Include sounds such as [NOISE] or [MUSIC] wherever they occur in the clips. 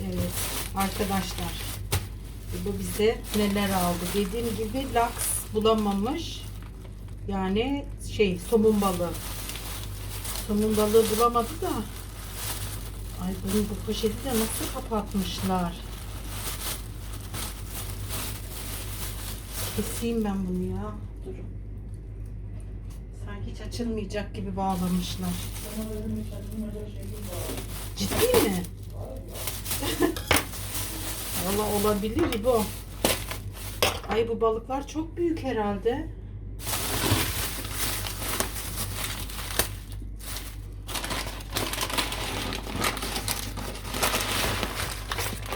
Evet arkadaşlar bu bize neler aldı. Dediğim gibi laks bulamamış. Yani şey somun balığı. Somun balığı bulamadı da. Ay bunun bu poşeti de nasıl kapatmışlar. Keseyim ben bunu ya. Durun. Sanki hiç açılmayacak gibi bağlamışlar. Ciddi mi? [LAUGHS] Valla olabilir bu. Ay bu balıklar çok büyük herhalde.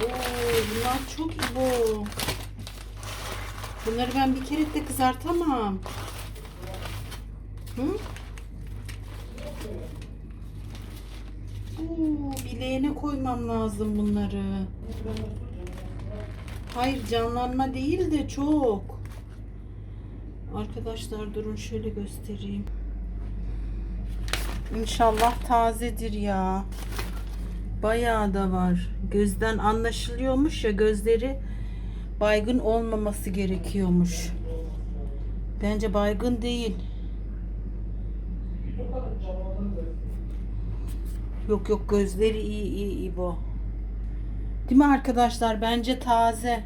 Oo, bunlar çok bu. Bunları ben bir kere de kızartamam. Hı? Oo, bileğine koymam lazım bunları. Hayır canlanma değil de çok. Arkadaşlar durun şöyle göstereyim. İnşallah tazedir ya. Bayağı da var. Gözden anlaşılıyormuş ya gözleri baygın olmaması gerekiyormuş. Bence baygın değil. Yok yok gözleri iyi iyi iyi bu. Değil mi arkadaşlar? Bence taze.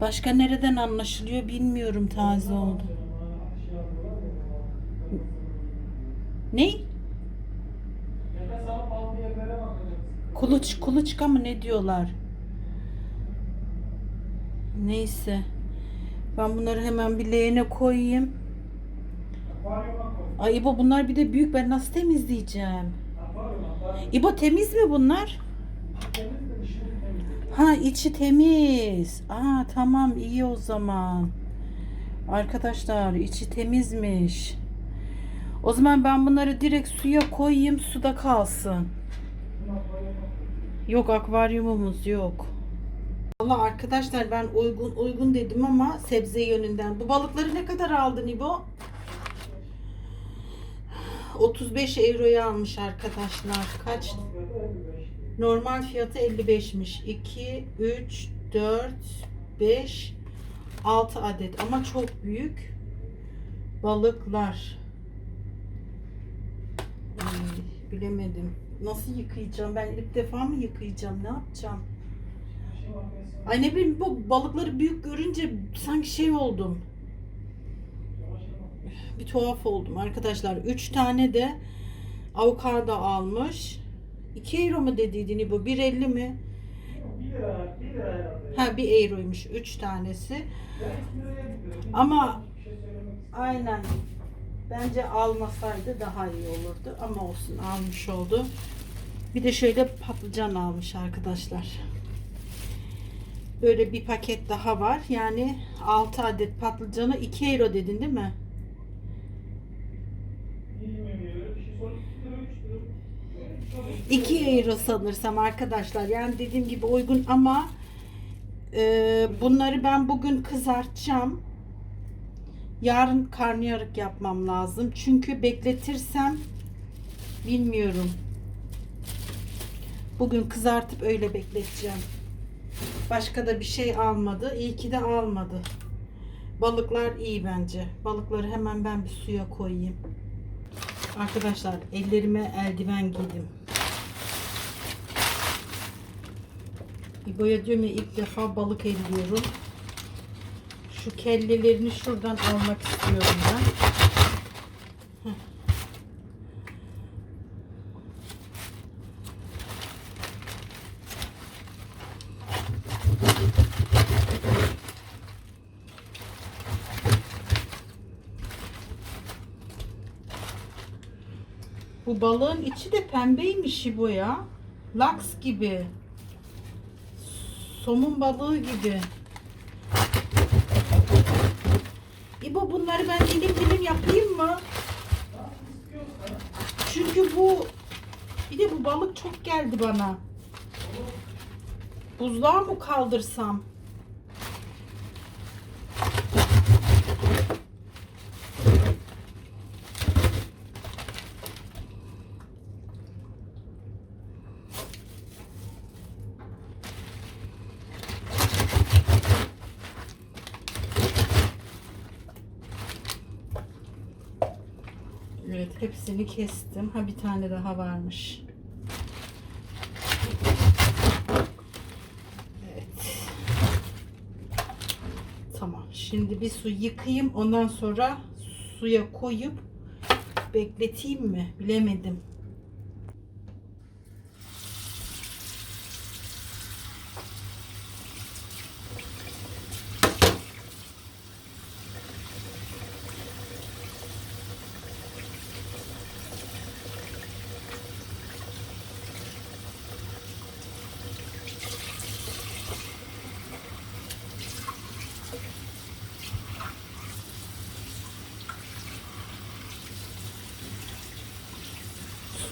Başka nereden anlaşılıyor bilmiyorum taze oldu. Ne? Kuluç, kuluçka mı ne diyorlar? Neyse. Ben bunları hemen bir leğene koyayım. Ay İbo bunlar bir de büyük. Ben nasıl temizleyeceğim? İbo temiz mi bunlar? Ha içi temiz. Aa tamam iyi o zaman. Arkadaşlar içi temizmiş. O zaman ben bunları direkt suya koyayım suda kalsın. Yok akvaryumumuz yok. Valla arkadaşlar ben uygun uygun dedim ama sebze yönünden. Bu balıkları ne kadar aldın İbo? 35 euroya almış arkadaşlar. Kaç? Normal fiyatı 55'miş. 2, 3, 4, 5, 6 adet ama çok büyük balıklar. Bilemedim. Nasıl yıkayacağım? Ben ilk defa mı yıkayacağım? Ne yapacağım? Ay ne bileyim bu balıkları büyük görünce sanki şey oldum. Bir tuhaf oldum arkadaşlar. 3 tane de avokado almış. 2 euro mu dediydin bu? 1.50 mi? Ha 1 euroymuş 3 tanesi. Ama aynen bence almasaydı daha iyi olurdu ama olsun almış oldu. Bir de şöyle patlıcan almış arkadaşlar. Böyle bir paket daha var. Yani 6 adet patlıcanı 2 euro dedin değil mi? 2 euro sanırsam arkadaşlar. Yani dediğim gibi uygun ama e, bunları ben bugün kızartacağım. Yarın karnıyarık yapmam lazım. Çünkü bekletirsem bilmiyorum. Bugün kızartıp öyle bekleteceğim. Başka da bir şey almadı. İyi ki de almadı. Balıklar iyi bence. Balıkları hemen ben bir suya koyayım. Arkadaşlar ellerime eldiven giydim. İbo'ya diyorum ya ilk defa balık elliyorum. Şu kellelerini şuradan almak istiyorum ben. Bu balığın içi de pembeymiş bu ya. Laks gibi. Somun balığı gibi. İbo bunları ben dilim dilim yapayım mı? Çünkü bu bir de bu balık çok geldi bana. Buzluğa mı kaldırsam? Evet hepsini kestim. Ha bir tane daha varmış. Evet. Tamam. Şimdi bir su yıkayayım. Ondan sonra suya koyup bekleteyim mi? Bilemedim.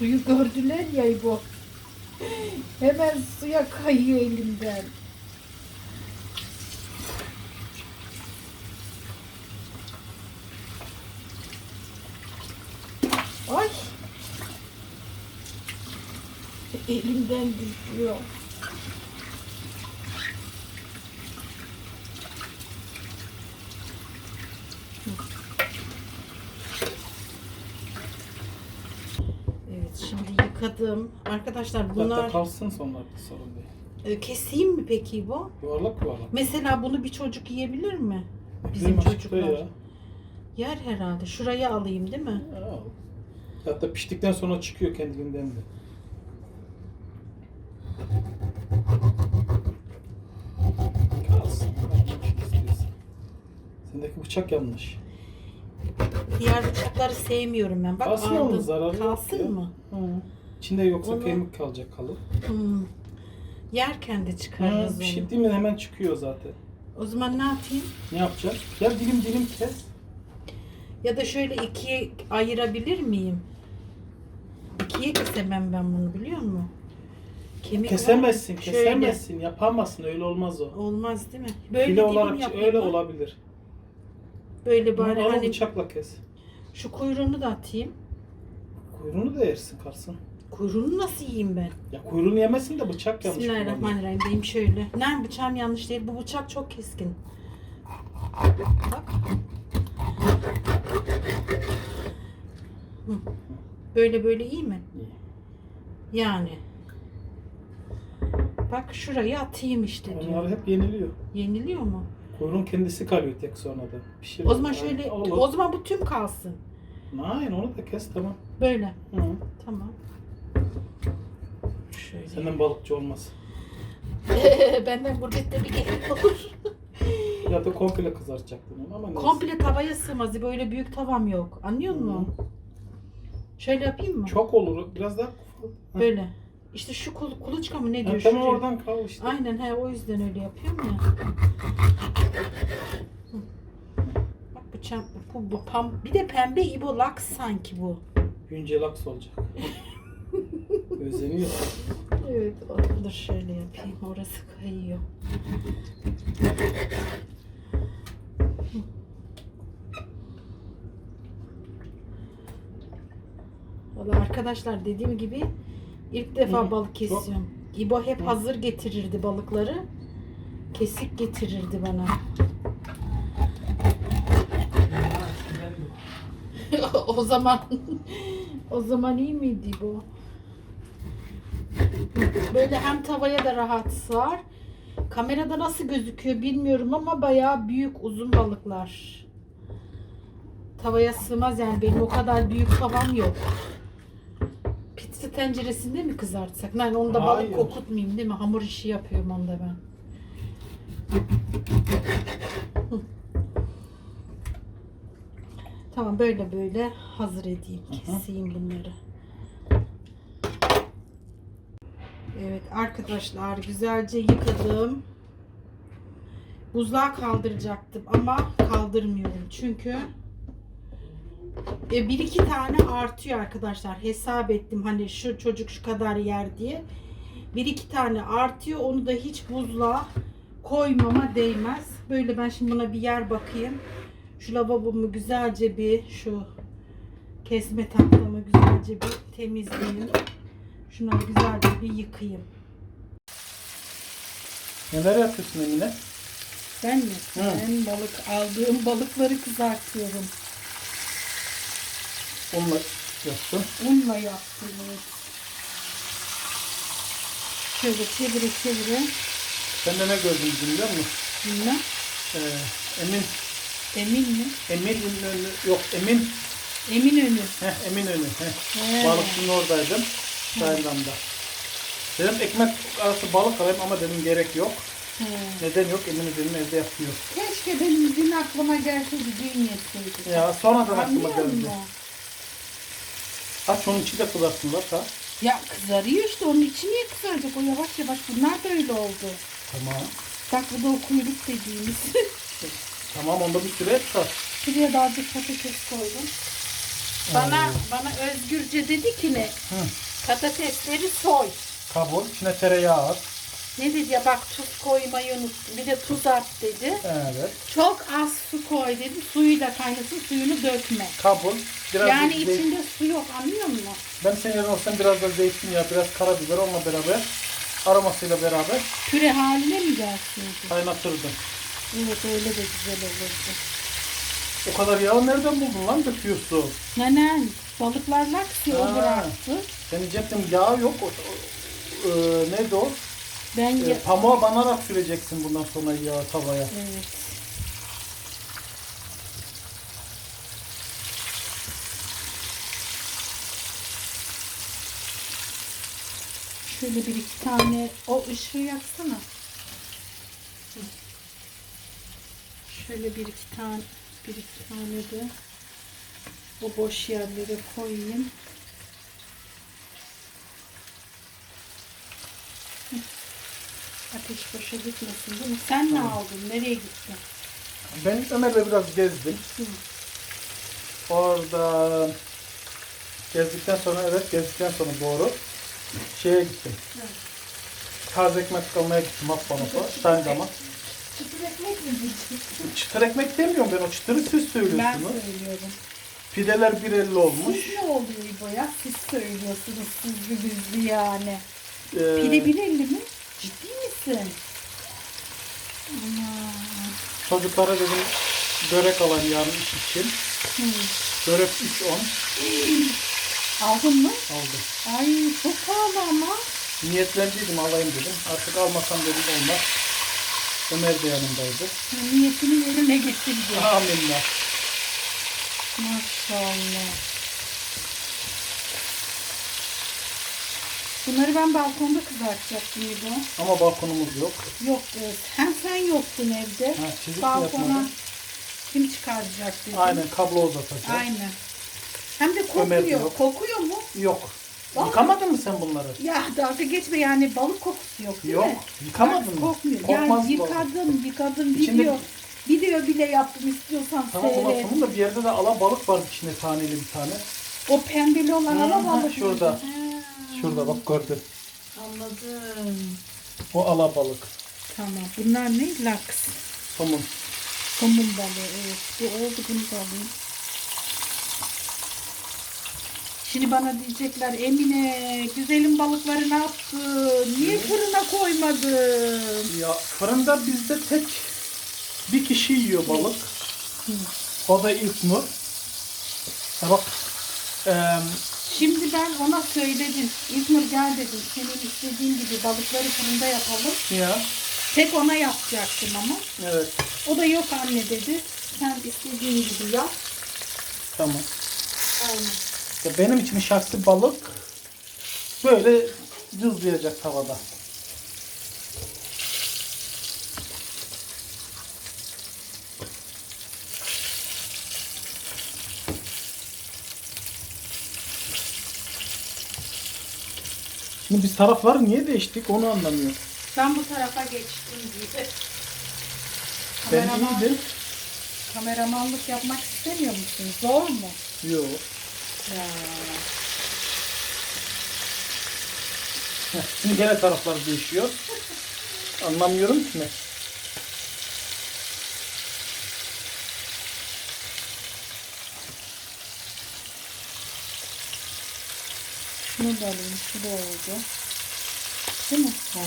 Suyu gördüler ya bu. Hemen suya kayıyor elimden. Ay. Elimden düşüyor. Evet şimdi yıkadım. Arkadaşlar Bunlar... bunlar kalsın sonra sorun değil. E, keseyim mi peki bu? Yuvarlak yuvarlak. Mesela bunu bir çocuk yiyebilir mi? Bizim çocuklar ya. Yer herhalde. Şuraya alayım değil mi? Ya. Hatta piştikten sonra çıkıyor kendiliğinden de. Kalsın. Sendeki bıçak yanlış. Diğer bıçakları sevmiyorum ben. Bak Kalsın aldım. zararı yok Kalsın ya. mı? Hı. İçinde yoksa Onu- kemik kalacak kalır. Hmm. Yerken de çıkarırız onu. pişirdiğin mi hemen çıkıyor zaten. O zaman ne yapayım? Ne yapacaksın? Ya dilim dilim kes. Ya da şöyle ikiye ayırabilir miyim? İkiye kesemem ben bunu biliyor musun? Kemik var. Kesemezsin, Şöyle. kesemezsin. Yapamazsın. Öyle olmaz o. Olmaz değil mi? Böyle File dilim olarak yapayım öyle mı? olabilir. Böyle bari Bari hani bıçakla kes. şu kuyruğunu da atayım. Kuyruğunu da yersin karsın. Kuyruğunu nasıl yiyeyim ben? Ya kuyruğunu yemesin de bıçak yanlış kullanıyor. Bismillahirrahmanirrahim. Benim şöyle. Ne bıçağım yanlış değil. Bu bıçak çok keskin. Bak. Hı. Böyle böyle iyi mi? Yani. Bak şurayı atayım işte diyor. Onlar hep yeniliyor. Yeniliyor mu? Kuyruğun kendisi kalıyor tek sonradan. Pişir. O zaman şöyle, o zaman bu tüm kalsın. Aynen onu da kes tamam. Böyle. Hı. Tamam. Şöyle. Senden balıkçı olmaz. [LAUGHS] Benden gurbette bir gelin olur. Ya da komple kızartacaktın onu ama neyse. Komple tavaya sığmaz. Böyle büyük tavam yok. Anlıyor musun? Şöyle yapayım mı? Çok olur. Biraz daha. Böyle. İşte şu kul, kuluçka mı ne Ha, diyor? tamam Şuraya. oradan kal işte. Aynen he o yüzden öyle yapıyorum ya. Hı. Bak bıçak bu, bu pam bir de pembe ibo laks sanki bu. Günce laks olacak. [LAUGHS] Özeniyor. Evet dur şöyle yapayım orası kayıyor. Valla arkadaşlar dediğim gibi ilk defa Hı, balık kesiyorum. İbo hep hazır getirirdi balıkları. Kesik getirirdi bana. [LAUGHS] o zaman o zaman iyi miydi bu? Böyle hem tavaya da rahat sığar. Kamerada nasıl gözüküyor bilmiyorum ama bayağı büyük uzun balıklar. Tavaya sığmaz yani benim o kadar büyük tavam yok. Pizza tenceresinde mi kızartsak? Yani onda balık Hayır. kokutmayayım değil mi? Hamur işi yapıyorum onda ben. Tamam böyle böyle hazır edeyim. Keseyim bunları. Evet arkadaşlar güzelce yıkadım. Buzluğa kaldıracaktım ama kaldırmıyorum çünkü e, bir iki tane artıyor arkadaşlar. Hesap ettim hani şu çocuk şu kadar yer diye. Bir iki tane artıyor. Onu da hiç buzluğa koymama değmez. Böyle ben şimdi buna bir yer bakayım. Şu lavabomu güzelce bir şu kesme tahtamı güzelce bir temizleyeyim. Şunları güzelce bir yıkayayım. Neler yapıyorsun Emine? Ben mi? Hı. Ben balık aldığım balıkları kızartıyorum. Onlar yaptım. Unla yaptım. evet. Şöyle çevire çevire. Ben de ne gördüm biliyor musun? Bilmem. Ee, Emin, Emin mi? Emin Ünlü, yok Emin, Emin önü. heh, Emin Önü. Heh. He. Balıkçının oradaydım. Tayland'da. Dedim ekmek arası balık alayım ama dedim gerek yok. He. Neden yok? Emin Önü'nün evde yapıyor. Keşke benim dün aklıma gelseydi dün yetseydi. Ya sonradan aklıma Anlıyor geldi. musun? Aç onun içi de kızarsınlar ha. Ya kızarıyor işte onun içi niye kızaracak o yavaş yavaş bunlar da öyle oldu. Tamam. Bak bu da o kuyruk dediğimiz. [LAUGHS] Tamam onda bir süre tutar. Şuraya da azıcık patates koydum. Bana bana Özgürce dedi ki ne? Hı. Patatesleri soy. Kabul. İçine tereyağı at. Ne dedi ya bak tuz koymayı unuttum. Bir de tuz at dedi. Evet. Çok az su koy dedi. Suyu da kaynasın suyunu dökme. Kabul. Biraz yani da zeyt- içinde su yok anlıyor musun? Ben senin yerine olsam biraz da zeytinyağı, biraz karabiber onunla beraber aromasıyla beraber Püre haline mi gelseydi? kaynatırdım. Evet öyle de güzel olurdu. O kadar yağı nereden buldun lan döküyorsun? Nenen balıklar laksi o Ha. bıraktı. Ben diyecektim yağ yok. O, o, e, neydi o? Ben E, pamuğa banarak süreceksin bundan sonra yağı tavaya. Evet. Şöyle bir iki tane o ışığı yaksana. Şöyle bir iki tane bir iki tane de o boş yerlere koyayım. Ateş boşa gitmesin değil mi? Sen ne aldın? Nereye gittin? Ben Ömer'le biraz gezdim. Hı. Orada gezdikten sonra evet gezdikten sonra doğru şeye gittim. Taze ekmek almaya gittim Akbanat'a. Steindamm'a. Çıtır ekmek mi diyeceksin? Çıtır ekmek demiyorum ben o çıtırı siz Ben söylüyorsunuz. söylüyorum. Pideler 1.50 olmuş. Siz ne oluyor İbo ya? Siz söylüyorsunuz sizli bizli yani. Ee, Pide bir elli mi? Ciddi misin? Aman. Çocuklara dedim börek alayım yarın iş için. Hı. Börek 3.10 Aldın mı? aldım. Ay çok pahalı ama. Niyetlendiydim alayım dedim. Artık almasam dedim olmaz. Ömer de yanındaydı. Niyetini yerine getirdi. Amenna. Maşallah. Bunları ben balkonda kızartacaktım İbo. Ama balkonumuz yok. Yok evet. Hem sen yoktun evde. Ha, mu Balkona kim çıkaracak dedim. Aynen kablo uzatacağız. Aynen. Hem de Ömer kokuyor. yok. Kokuyor mu? Yok. Vallahi. Yıkamadın mı sen bunları? Ya dalga geçme yani balık kokusu yok değil Yok, mi? yıkamadın mı? Kokmuyor. Kokmaz yani balık. yıkadım, yıkadım İçinde- video. Video bile yaptım istiyorsan Tamam ama seyret. sonunda bir yerde de ala balık var içinde taneli bir tane. O pembeli olan Hı, ala hı, balık. şurada. mıydı? Ha, Şurada bak gördün. Anladım. O ala balık. Tamam. Bunlar ne? Laks. Somun. Somun balığı. Evet. Bu oldu bunu da alayım. Şimdi bana diyecekler Emine güzelim balıkları ne yaptın? Niye fırına koymadın? Ya fırında bizde tek bir kişi yiyor balık. O da İlknur. Ya bak eee Şimdi ben ona söyledim. İzmir gel dedim. Senin istediğin gibi balıkları fırında yapalım. ya Tek ona yapacaktım ama. evet O da yok anne dedi. Sen istediğin gibi yap. tamam. Aynen. Ya benim için şahsi balık böyle cızlayacak tavada. Şimdi biz tarafları niye değiştik onu anlamıyorum. Ben bu tarafa geçtim gibi. Ben Kameraman- iyiydim. Kameramanlık yapmak istemiyor musun? Zor mu? Yok. Ya. Şimdi gene taraflar değişiyor. Anlamıyorum ki ne. Şunu da alayım. Şu da oldu. Değil mi? Hı.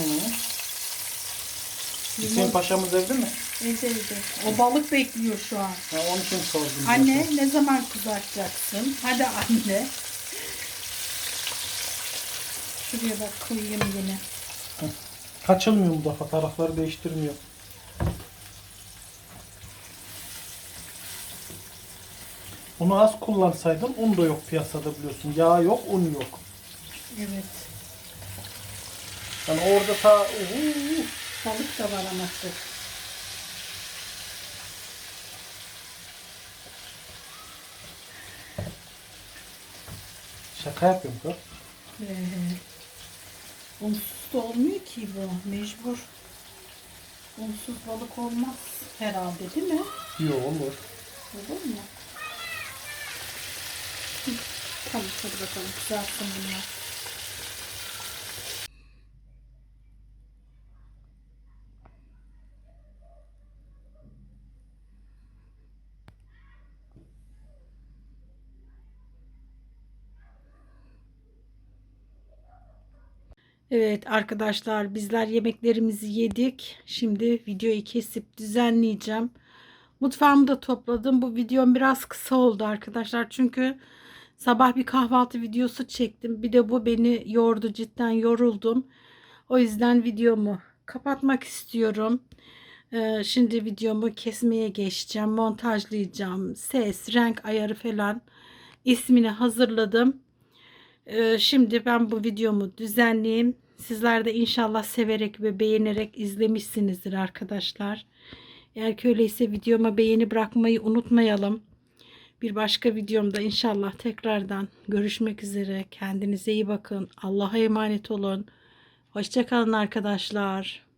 Hüseyin Paşa'mız evde mi? Evde evde. O balık bekliyor şu an. Ha, onun için sordum. Anne ne zaman kızartacaksın? Hadi anne. Şuraya bak koyayım yine. Kaçılmıyor bu defa tarafları değiştirmiyor. Bunu az kullansaydım un da yok piyasada biliyorsun. Yağ yok, un yok. Evet. Yani orada ta Uuu. Balık da var ama çok. şaka yapıyorum kız. Ee, unsuz da olmuyor ki bu. Mecbur. Unsuz balık olmaz herhalde değil mi? Yok olur. Olur mu? Hı, Tamam hadi bakalım kızartsın bunlar. Evet arkadaşlar bizler yemeklerimizi yedik. Şimdi videoyu kesip düzenleyeceğim. Mutfağımı da topladım. Bu videom biraz kısa oldu arkadaşlar. Çünkü sabah bir kahvaltı videosu çektim. Bir de bu beni yordu cidden yoruldum. O yüzden videomu kapatmak istiyorum. Ee, şimdi videomu kesmeye geçeceğim. Montajlayacağım. Ses, renk ayarı falan ismini hazırladım. Ee, şimdi ben bu videomu düzenleyeyim. Sizler de inşallah severek ve beğenerek izlemişsinizdir arkadaşlar. Eğer ki öyleyse videoma beğeni bırakmayı unutmayalım. Bir başka videomda inşallah tekrardan görüşmek üzere. Kendinize iyi bakın. Allah'a emanet olun. Hoşçakalın arkadaşlar.